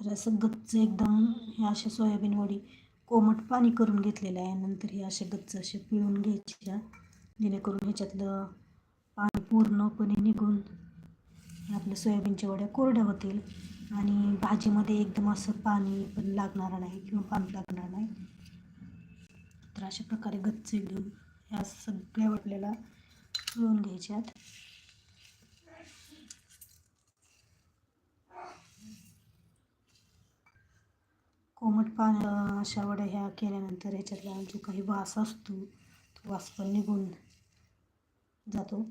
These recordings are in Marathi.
तर असं गच्च एकदम हे अशा सोयाबीन वडी कोमट पाणी करून घेतलेलं आहे. नंतर हे असे गच्च असे पिळून घ्यायच्या. जेणेकरून ह्याच्यातलं पाणी पूर्णपणे निघून आपल्या सोयाबीनच्या वड्या कोरड्या होतील आणि भाजीमध्ये एकदम असं पाणी पण लागणार नाही किंवा पाणी लागणार नाही. तर अशा प्रकारे गच्च एकदम ह्या सगळ्या आपल्याला पिळून घ्यायच्यात. कोमट पाणी अशा वड्या ह्या केल्यानंतर ह्याच्यातला जो काही वास असतो तो वास पण निघून जातो.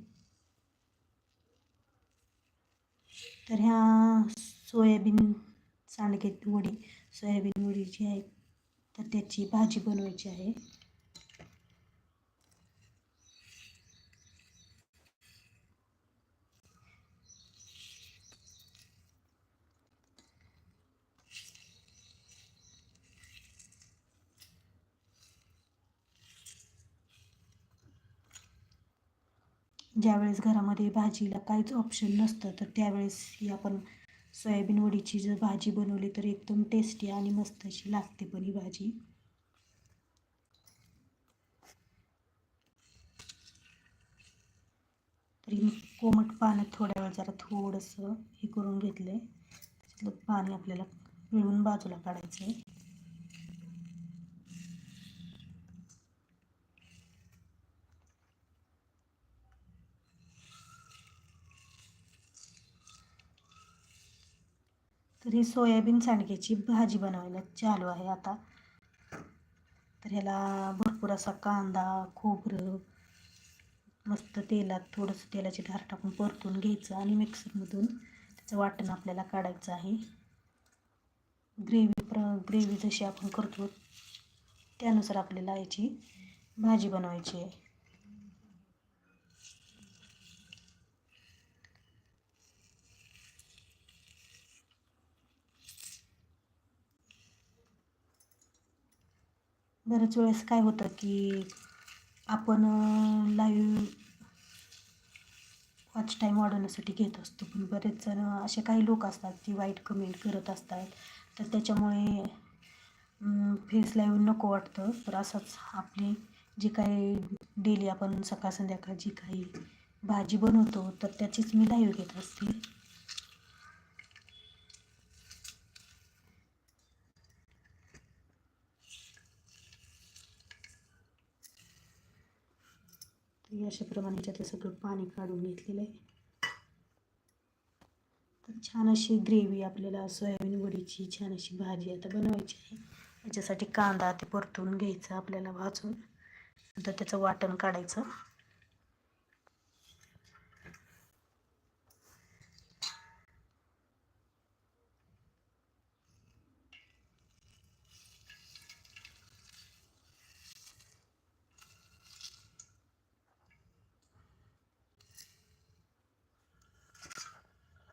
तर ह्या सोयाबीन सांडगे वडी सोयाबीन वडी जी आहे तर त्याची भाजी बनवायची आहे. ज्यावेळेस घरामध्ये भाजीला काहीच ऑप्शन नसतं तर त्यावेळेस ही आपण सोयाबीन वडीची जर भाजी बनवली तर एकदम टेस्टी आणि मस्त अशी लागते पण ही भाजी. तरी मी कोमट पाण्यात थोड्या वेळ जरा थोडंसं हे करून घेतलं आहे त्याच्यातलं पाणी आपल्याला पिळून बाजूला काढायचं आहे तर ही सोयाबीन सांडग्याची भाजी बनवायला चालू आहे आता. तर ह्याला भरपूर असा कांदा खोबरं मस्त तेलात थोडंसं तेलाची धार टाकून परतून घ्यायचं आणि मिक्सरमधून त्याचं वाटण आपल्याला काढायचं आहे. ग्रेव्ही प्र ग्रेव्ही जशी आपण करतो त्यानुसार आपल्याला याची भाजी बनवायची आहे. बऱ्याच वेळेस काय होतं की आपण लाईव्ह वॉच टाईम वाढवण्यासाठी घेत असतो. पण बरेच जण असे काही लोक असतात जे वाईट कमेंट करत असतात. तर त्याच्यामुळे फेस लाईव्ह नको वाटतं. तर असंच आपली जी काही डेली आपण सकाळ संध्याकाळ जी काही भाजी बनवतो तर त्याचीच मी लाईव्ह घेत असते. तर अशा प्रमाणे याच्यातलं सगळं पाणी काढून घेतलेलं आहे. तर छान अशी ग्रेव्ही आपल्याला सोयाबीन वडीची छान अशी भाजी आता बनवायची आहे. याच्यासाठी कांदा ते परतून घ्यायचा आपल्याला भाजून. नंतर त्याचं वाटण काढायचं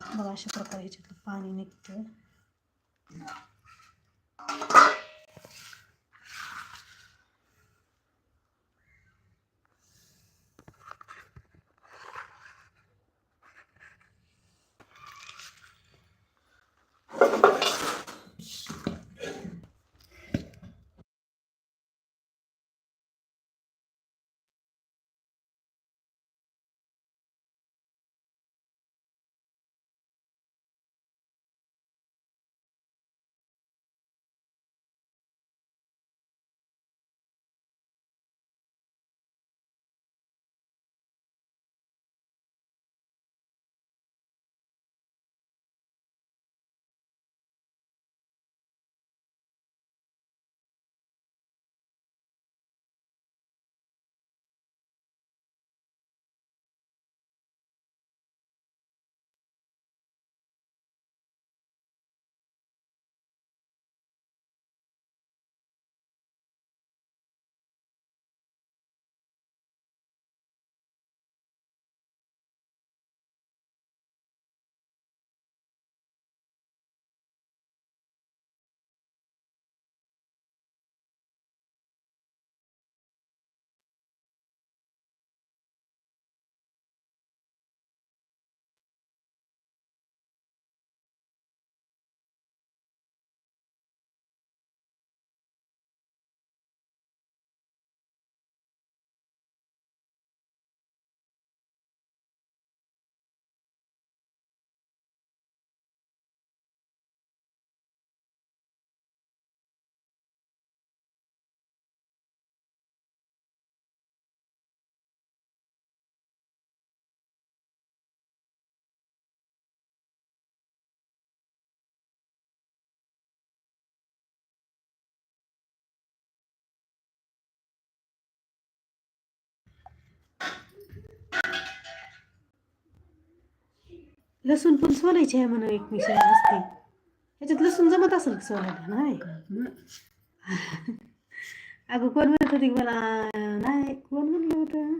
बघा अशा प्रकारे ह्याच्यातलं पाणी निघतं लसूण पण सोलायची आहे म्हणून एक मिक्सर असते. ह्याच्यात लसूण जमत असेल का सोलायला? नाही अगं कोण म्हणत होती मला? नाही कोण म्हणलं होतं?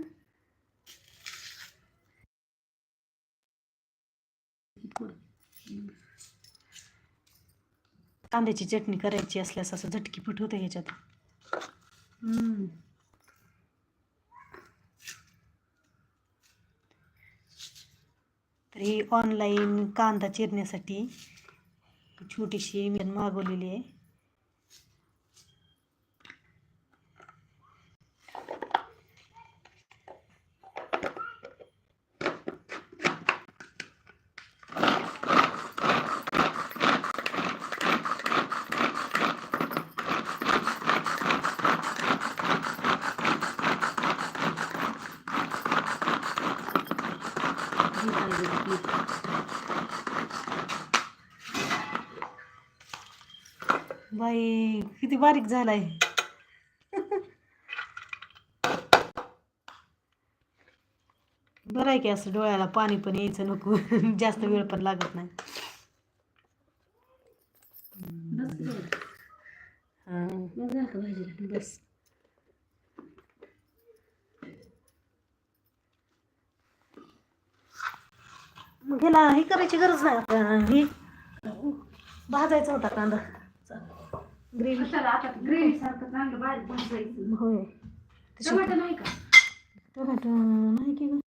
कांद्याची चटणी करायची असल्यास असं झटकीपट होतं ह्याच्यात. तर ही ऑनलाईन कांदा चिरण्यासाठी छोटीशी मी मागवलेली आहे ही पाहिजे आपली. बाई किती बारीक झालाय. बरं आहे की असं डोळ्याला पाणी पण यायचं नको. जास्त वेळ पण लागत नाही. बस. मग ह्याला हे करायची गरज नाही आता. हे भाजायचा होता कांदा. ग्रेव्ही आता ग्रेव्ही सारखं चांगलं बारीक भाजायचं होय. टमाटर नाही का? टोमॅटो नाही की गं?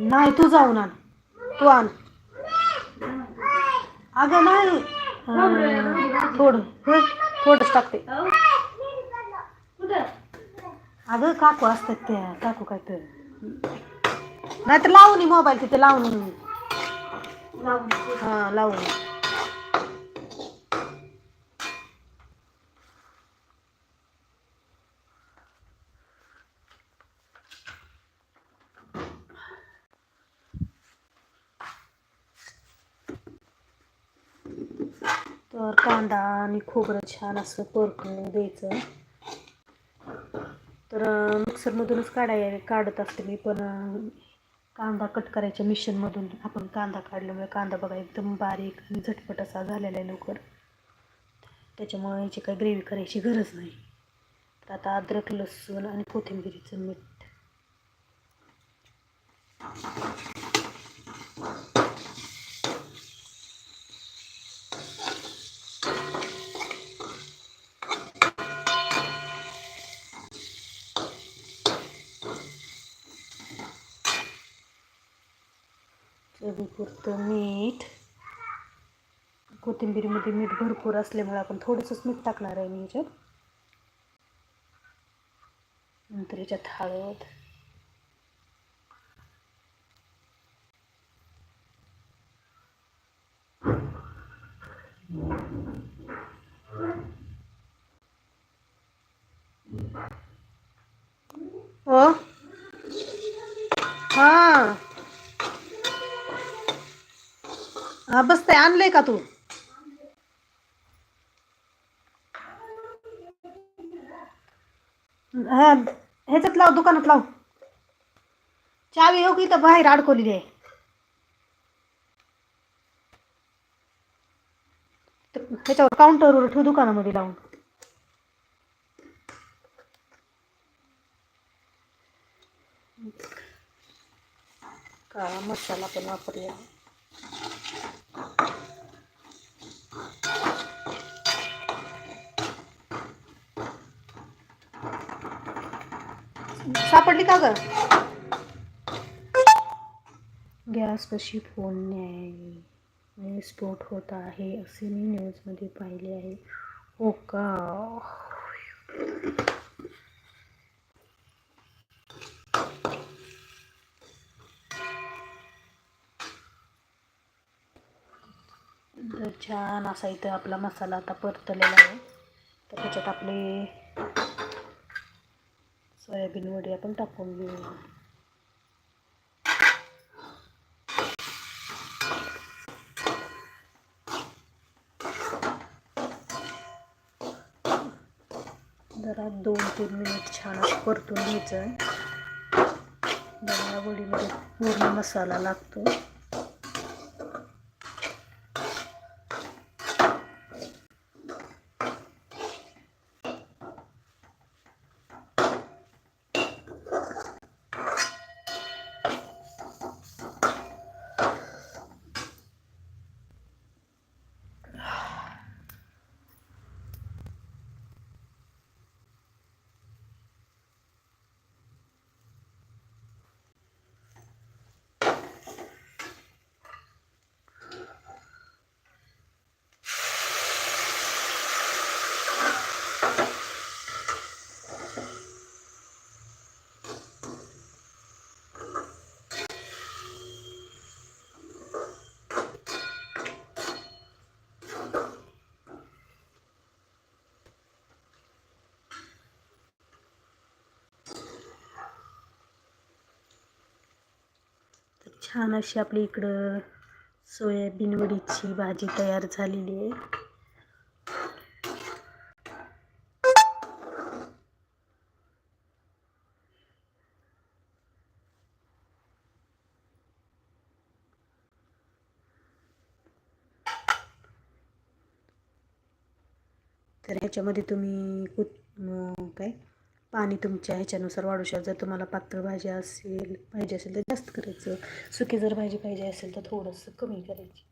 नाही तू जाऊन आण. तू आण. अगं नाही थोडं थोडंच टाकते. अगं काकू असतात त्या काकू काय तर. नाही तर लावून मोबाईल तिथे लावून लावून. हां लावून तर कांदा आणि खोबरं छान असं परतून द्यायचं. तर मिक्सरमधूनच काढाय काढत असते मी पण कांदा कट करायच्या मिशनमधून आपण कांदा काढल्यामुळे कांदा बघा एकदम बारीक आणि झटपट असा झालेला आहे लवकर. त्याच्यामुळे याची काही ग्रेव्ही करायची गरज नाही. तर आता अद्रक लसूण आणि कोथिंबिरीचं मीठ. चवीपुरतं मीठ. कोथिंबीरीमध्ये मीठ भरपूर असल्यामुळे आपण थोडंसंच मीठ टाकणार आहे मी ह्याच्यात नंतर ह्याच्यात हळद हो हां हा बस ते आणलंय का तू? ह्याच्यात लाव दुकानात लाव. चावी हो की तर बाहेर अडकवलेली आहे. त्याच्यावर काउंटरवर ठेव दुकानामध्ये लावून. काळा मसाला पण वापरूया. सापडली का ग? गॅस कशी फोडणे स्फोट होत आहे असे मी न्यूजमध्ये पाहिले आहे. हो का? तर छान असा इथं आपला मसाला आता परतलेला आहे. तर त्याच्यात आपले सोयाबीन वडी आपण टाकून घेऊ. जरा दोन तीन मिनिट छान असं परतून घ्यायचं आहे. जरा वडीमध्ये पूर्ण मसाला लागतो तर छान अशी आपली इकडं सोयाबीन वडीची भाजी तयार झालेली आहे. तर ह्याच्यामध्ये तुम्ही कुत काय? पाणी तुमच्या ह्याच्यानुसार वाढू शकता जर तुम्हाला पातळ भाजी असेल पाहिजे असेल तर जास्त करायचं. सुकी जर भाजी पाहिजे असेल तर थोडंसं कमी करायची.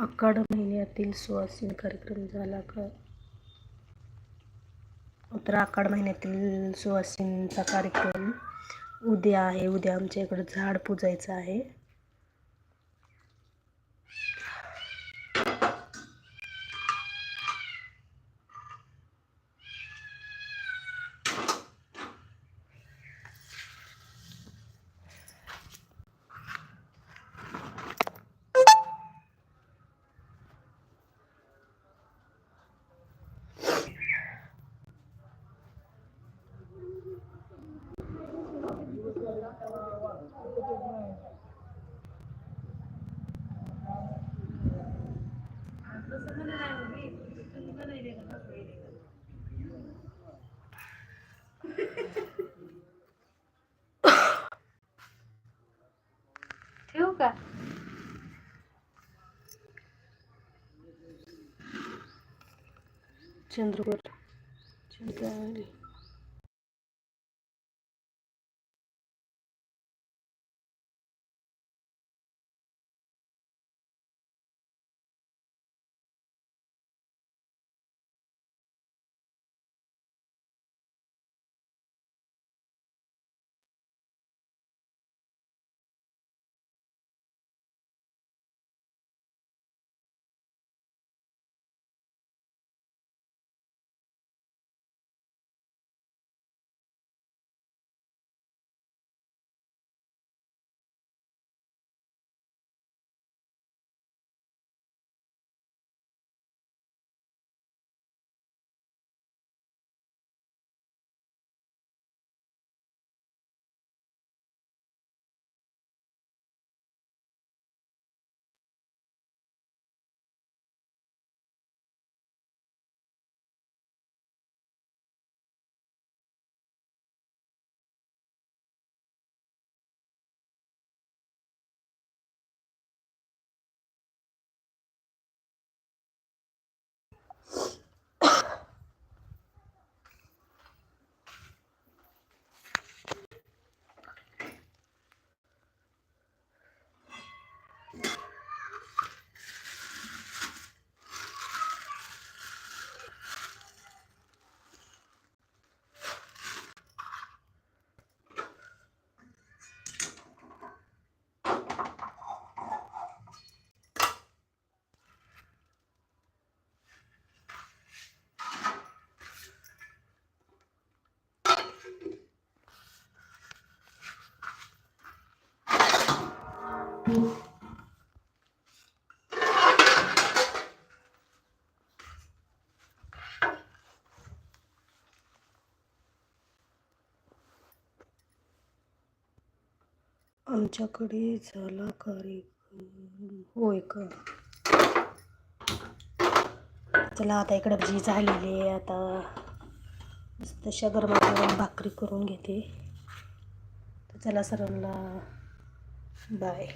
आखाड महिन्यातील सुवासिनी कार्यक्रम झाला का? तर आखाड महिन्यातील सुवासिनचा कार्यक्रम उद्या आहे. उद्या आमच्या इकडं झाड पुजायचं आहे. चंद्रपूर चंद्रावली आमच्याकडे झाला कार्यक्रम होय का? चला आता इकडे भजी झालेली आहे. आता तशा गरमागरम भाकरी करून घेते. तर चला सर्वांना बाय